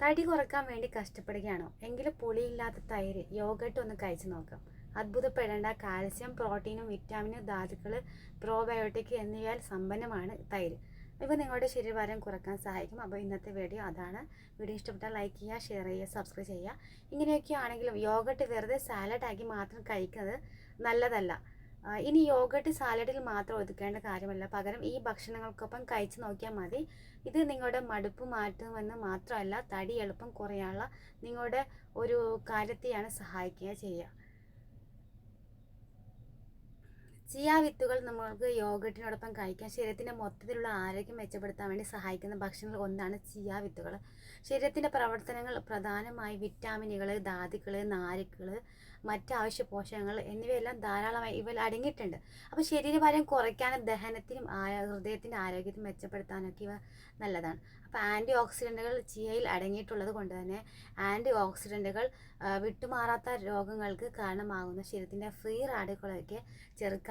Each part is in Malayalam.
തടി കുറയ്ക്കാൻ വേണ്ടി കഷ്ടപ്പെടുകയാണോ? എങ്കിലും പുളിയില്ലാത്ത തൈര് യോഗട്ട് ഒന്ന് കഴിച്ചു നോക്കാം. അത്ഭുതപ്പെടേണ്ട കാൽസ്യം പ്രോട്ടീനും വിറ്റാമിനും ധാതുക്കൾ പ്രോബയോട്ടിക് എന്നിവയാൽ സമ്പന്നമാണ് തൈര്. ഇവ നിങ്ങളുടെ ശരീരഭാരം കുറയ്ക്കാൻ സഹായിക്കും. അപ്പോൾ ഇന്നത്തെ വീഡിയോ അതാണ്. വീഡിയോ ഇഷ്ടപ്പെട്ടാൽ ലൈക്ക് ചെയ്യുക ഷെയർ ചെയ്യുക സബ്സ്ക്രൈബ് ചെയ്യുക. ഇങ്ങനെയൊക്കെ ആണെങ്കിലും യോഗട്ട് വെറുതെ സാലഡാക്കി മാത്രം കഴിക്കുന്നത് നല്ലതല്ല. ഇനി യോഗട്ട് സാലഡിൽ മാത്രം ഒതുക്കേണ്ട കാര്യമല്ല. പകരം ഈ ഭക്ഷണങ്ങൾക്കൊപ്പം കഴിച്ചു നോക്കിയാൽ മതി. ഇത് നിങ്ങളുടെ മടുപ്പ് മാറ്റുമെന്ന് മാത്രമല്ല തടി എളുപ്പം കുറയാനുള്ള നിങ്ങളുടെ ഒരു കാര്യത്തെയാണ് സഹായിക്കുക ചെയ്യുക. ചിയ വിത്തുകൾ നമ്മൾക്ക് യോഗട്ടിനോടൊപ്പം കഴിക്കാം. ശരീരത്തിന്റെ മൊത്തത്തിലുള്ള ആരോഗ്യം മെച്ചപ്പെടുത്താൻ വേണ്ടി സഹായിക്കുന്ന ഭക്ഷണങ്ങൾ ഒന്നാണ് ചിയ വിത്തുകൾ. ശരീരത്തിന്റെ പ്രവർത്തനങ്ങൾ പ്രധാനമായി വിറ്റാമിനുകൾ ധാതുക്കൾ മറ്റ് ആവശ്യ പോഷകങ്ങൾ എന്നിവയെല്ലാം ധാരാളമായി ഇവയിൽ അടങ്ങിയിട്ടുണ്ട്. അപ്പോൾ ശരീരഭാരം കുറയ്ക്കാനും ദഹനത്തിനും ഹൃദയത്തിന്റെ ആരോഗ്യത്തിനും മെച്ചപ്പെടുത്താനൊക്കെ ഇവ നല്ലതാണ്. അപ്പോൾ ആന്റി ഓക്സിഡന്റുകൾ ചിയയിൽ അടങ്ങിയിട്ടുള്ളത് കൊണ്ട് തന്നെ ആന്റി ഓക്സിഡന്റുകൾ വിട്ടുമാറാത്ത രോഗങ്ങൾക്ക് കാരണമാകുന്ന ശരീരത്തിന്റെ ഫ്രീ റാഡിക്കളൊക്കെ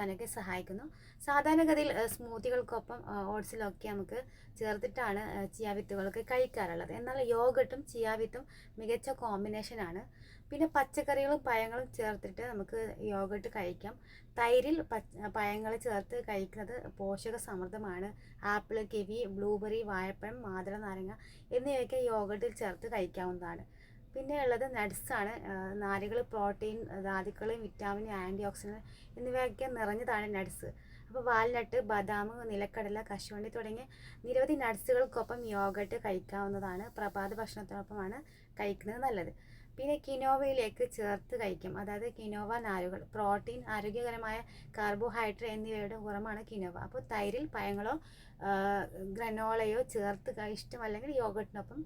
ചെറുക്കാനൊക്കെ സഹായിക്കുന്നു. സാധാരണഗതിയിൽ സ്മൂത്തികൾക്കൊപ്പം ഓട്സിലൊക്കെ നമുക്ക് ചേർത്തിട്ടാണ് ചിയ വിത്തുകളൊക്കെ കഴിക്കാറുള്ളത്. എന്നാൽ യോഗട്ടും ചിയ വിത്തും മികച്ച കോമ്പിനേഷനാണ്. പിന്നെ പച്ചക്കറികളും പഴങ്ങളും ചേർത്തിട്ട് നമുക്ക് യോഗട്ട് കഴിക്കാം. തൈരിൽ പഴങ്ങൾ ചേർത്ത് കഴിക്കുന്നത് പോഷക സമൃദ്ധമാണ് ആപ്പിൾ കിവി ബ്ലൂബെറി വാഴപ്പഴം മാതള നാരങ്ങ എന്നിവയൊക്കെ യോഗട്ടിൽ ചേർത്ത് കഴിക്കാവുന്നതാണ്. പിന്നെ ഉള്ളത് നട്ട്സാണ് നാരുകൾ പ്രോട്ടീൻ ധാതുക്കൾ വിറ്റാമിൻ ആന്റി ഓക്സിഡൻ എന്നിവയൊക്കെ നിറഞ്ഞതാണ് നട്ട്സ് അപ്പോൾ വാൽനട്ട് ബദാം നിലക്കടല കശുവണ്ടി തുടങ്ങിയ നിരവധി നട്ട്സുകൾക്കൊപ്പം യോഗട്ട് കഴിക്കാവുന്നതാണ്. പ്രഭാത ഭക്ഷണത്തിനൊപ്പമാണ് കഴിക്കുന്നത് നല്ലത്. പിന്നെ കിനോവയിലേക്ക് ചേർത്ത് കഴിക്കും. അതായത് കിനോവ നാരുകൾ പ്രോട്ടീൻ ആരോഗ്യകരമായ കാർബോഹൈഡ്രേറ്റ് എന്നിവയുടെ ഉറമാണ് കിനോവ അപ്പോൾ തൈരിൽ പഴങ്ങളോ ഗ്രനോളയോ ചേർത്ത് ഇഷ്ടമല്ലെങ്കിൽ യോഗട്ടിനൊപ്പം